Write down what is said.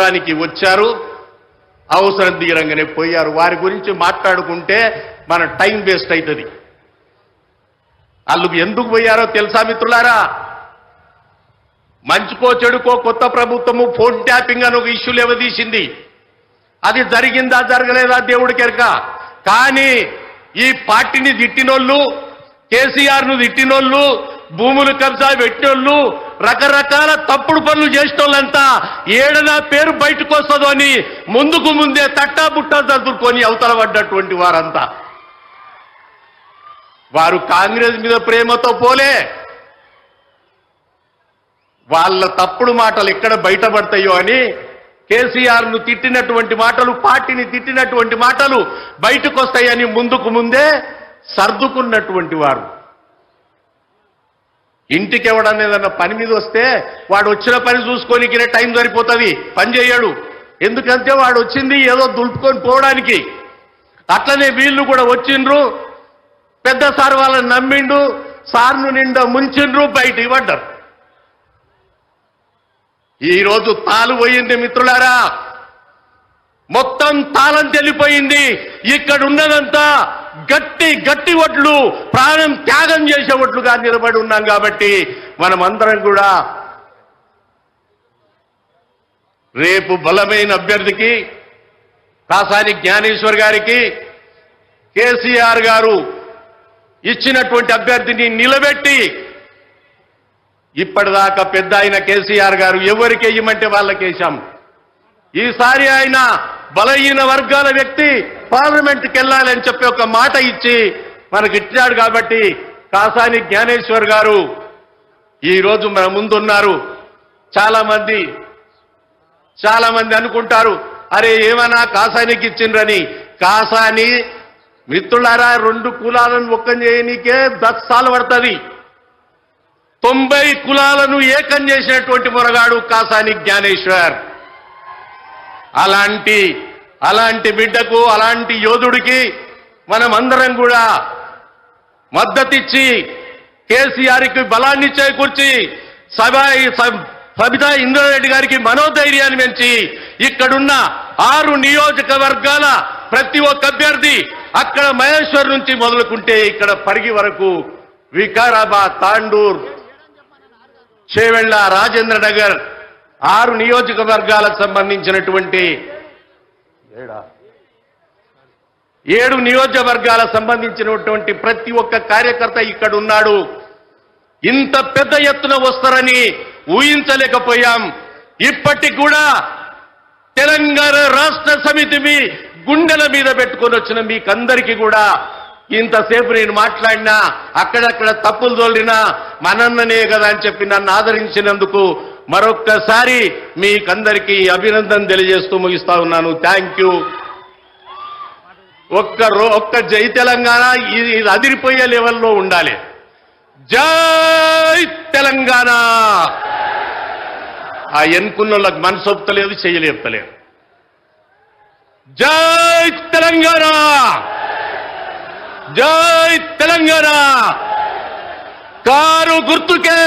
అవసరానికి వచ్చారు. అవసరం తీరంగానే పోయారు. వారి గురించి మాట్లాడుకుంటే మన టైం వేస్ట్ అవుతుంది వాళ్ళు ఎందుకు పోయారో తెలుసా మిత్రులారా? మంచుకో చెడుకో కొత్త ప్రభుత్వము ఫోన్ ట్యాపింగ్ అని ఒక ఇష్యూ లేవదీసింది. అది జరిగిందా జరగలేదా దేవుడి కెరక? కానీ ఈ పార్టీని తిట్టినోళ్ళు కేసీఆర్ను తిట్టినోళ్ళు భూములు కబ్జా పెట్టినోళ్ళు రకరకాల తప్పుడు పనులు చేసినోళ్ళంతా ఏడనా పేరు బయటకు వస్తుందో అని ముందుకు ముందే తట్టా బుట్టా చదువుకొని అవతల పడ్డటువంటి వారంతా. వారు కాంగ్రెస్ మీద ప్రేమతో పోలే. వాళ్ళ తప్పుడు మాటలు ఎక్కడ బయటపడతాయో అని కేసీఆర్ను తిట్టినటువంటి మాటలు పార్టీని తిట్టినటువంటి మాటలు బయటకు వస్తాయని ముందుకు ముందే సర్దుకున్నటువంటి వారు. ఇంటికి ఎవడన్నా ఏదన్నా పని మీద వస్తే వాడు వచ్చిన పని చూసుకోనికినే టైం సరిపోతుంది. పని చేయడు. ఎందుకంటే వాడు వచ్చింది ఏదో దులుపుకొని పోవడానికి. అట్లనే వీళ్ళు కూడా వచ్చిండ్రు. పెద్ద సార్ వాళ్ళని నమ్మిండు. సార్ను నిండా ముంచిండ్రు బయట ఇవ్వడ్డారు ఈరోజు తాలు పోయింది మిత్రులారా. మొత్తం తాళం తెలిపోయింది. ఇక్కడ ఉన్నదంతా గట్టి గట్టి ఒట్లు ప్రాణం త్యాగం చేసే ఒట్లుగా నిలబడి ఉన్నాం కాబట్టి మనమందరం కూడా రేపు బలమైన అభ్యర్థికి కాసాని జ్ఞానేశ్వర్ గారికి కేసీఆర్ గారు ఇచ్చినటువంటి అభ్యర్థిని నిలబెట్టి ఇప్పటిదాకా పెద్ద ఆయన కేసీఆర్ గారు ఎవరికి వేయమంటే వాళ్ళకేశాం ఈసారి ఆయన బలహీన వర్గాల వ్యక్తి పార్లమెంట్కి వెళ్ళాలని చెప్పి ఒక మాట ఇచ్చి మనకి ఇచ్చాడు కాబట్టి కాసాని జ్ఞానేశ్వర్ గారు ఈరోజు మన ముందున్నారు. చాలా మంది చాలా మంది అనుకుంటారు అరే ఏమన్నా కాసానికి ఇచ్చిండ్రని? కాసాని మిత్రులారా రెండు కులాలను ఒక్కం చేయనీకే దత్సాలు పడుతుంది. తొంభై కులాలను ఏకం చేసినటువంటి మొరగాడు కాసాని జ్ఞానేశ్వర్. అలాంటి అలాంటి బిడ్డకు అలాంటి యోధుడికి మనం అందరం కూడా మద్దతిచ్చి కేసీఆర్కి బలాన్ని చేకూర్చి సభాయి సబ్- సబితా ఇంద్రారెడ్డి గారికి మనోధైర్యాన్ని పెంచి ఇక్కడున్న ఆరు నియోజకవర్గాల ప్రతి ఒక్క అభ్యర్థి అక్కడ మహేశ్వర్ నుంచి మొదలుకుంటే ఇక్కడ పరిగి వరకు వికారాబాద్ తాండూర్ చేవెళ్ళ రాజేంద్ర నగర్ ఆరు నియోజకవర్గాలకు సంబంధించినటువంటి ఏడు? నియోజకవర్గాలకు సంబంధించినటువంటి ప్రతి ఒక్క కార్యకర్త ఇక్కడ ఉన్నాడు. ఇంత పెద్ద ఎత్తున వస్తారని ఊహించలేకపోయాం. ఇప్పటికి కూడా తెలంగాణ రాష్ట్ర సమితి మీ గుండెల మీద పెట్టుకొని వచ్చిన మీకందరికీ కూడా ఇంతసేపు నేను మాట్లాడినా అక్కడక్కడ తప్పులు తోలినా మనన్ననే కదా అని చెప్పి నన్ను ఆదరించినందుకు మరొక్కసారి మీకందరికీ అభినందన తెలియజేస్తూ ముగిస్తా ఉన్నాను. థ్యాంక్ యూ ఒక్క రో ఒక్క జై తెలంగాణ ఇది ఇది అదిరిపోయే లెవెల్లో ఉండాలి. జై తెలంగాణ! ఆ ఎన్నుకున్నోళ్ళకి మనసు ఒప్పుతలేదు చెయ్యలేపుతలేదు. జై తెలంగాణ! జై తెలంగాణ! కారు గుర్తుకే!